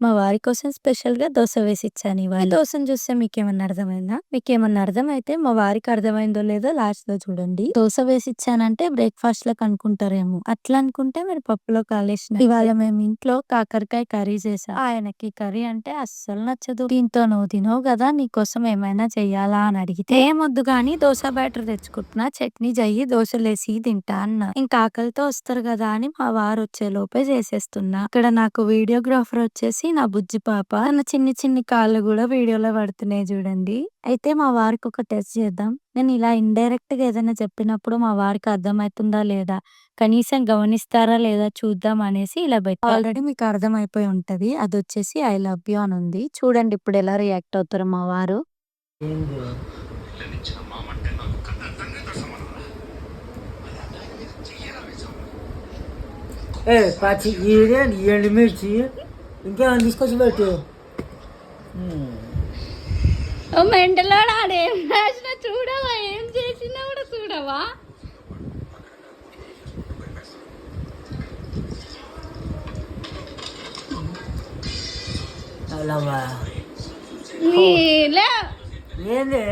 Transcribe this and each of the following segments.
మా వారి కోసం స్పెషల్‌గా దోస వేసి ఇచ్చాను ఇవాళ. ఈ దోసను చూస్తే మీకేమన్నా అర్థమైందా? మీకేమన్నా అర్థమైతే మా వారికి అర్థమైందో లేదో లాస్ట్‌లో చూడండి. దోస వేసి ఇచ్చానంటే బ్రేక్‌ఫాస్ట్‌లకి అనుకుంటారేమో. అట్లా అనుకుంటే మీరు పప్పులో కాలేసినట్టే. ఇవాళ మేము ఇంట్లో కాకరకాయ కర్రీ చేసాం. ఆయనకి కర్రీ అంటే అస్సలు నచ్చదు. దీంతో నువ్వు తినవు కదా నీకోసం ఏమైనా చెయ్యాలా అని అడిగితే ఏమొద్దు గాని దోస బ్యాటర్ తెచ్చుకుంటున్నా చట్నీ చెయ్యి దోసలేసి తింటా అన్నా. ఇంకా ఆకలితో వస్తారు కదా అని మా వారు వచ్చే లోపే చేసేస్తున్నా. ఇక్కడ నాకు వీడియోగ్రాఫర్ వచ్చేసి నా బుజ్జి పాప. తన చిన్ని చిన్ని కాళ్ళు కూడా వీడియోలో పడుతున్నాయి చూడండి. అయితే మా వారికి ఒక టెస్ట్ చేద్దాం. నేను ఇలా ఇండైరెక్ట్‌గా ఏదైనా చెప్పినప్పుడు మా వారికి అర్థమైతుందా లేదా? కనీసం గమనిస్తారా లేదా చూద్దాం అనేసి ఇలా పెట్టా. ఆల్రెడీ మీకు అర్థమైపోయి ఉంటది. అదొచ్చేసి ఐ లవ్ యూ అని ఉంది. చూడండి ఇప్పుడు ఎలా రియాక్ట్ అవుతారో మా వారు. ఏ పచ్చి గీరే ఇంకేమైనా తీసుకొచ్చి పెట్టు. ఓ మెంటలోడా ఆడేం రాసినా చూడవా? ఏం చేసినా కూడా చూడవా? నీలే ఏంది?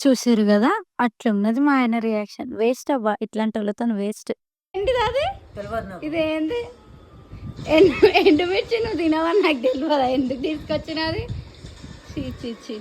చూసిర్రు కదా అట్లున్నది మా ఆయన రియాక్షన్. వేస్ట్ అవ్వ ఇట్లాంటి వాళ్ళతో వేస్ట్. ఏంటిది అది? ఇదేంది? ఎండు ఎండుమిర్చి నువ్వు తినవని నాకు తెలియదా. ఎందుకు తీసుకొచ్చినది? చీ చీ చీ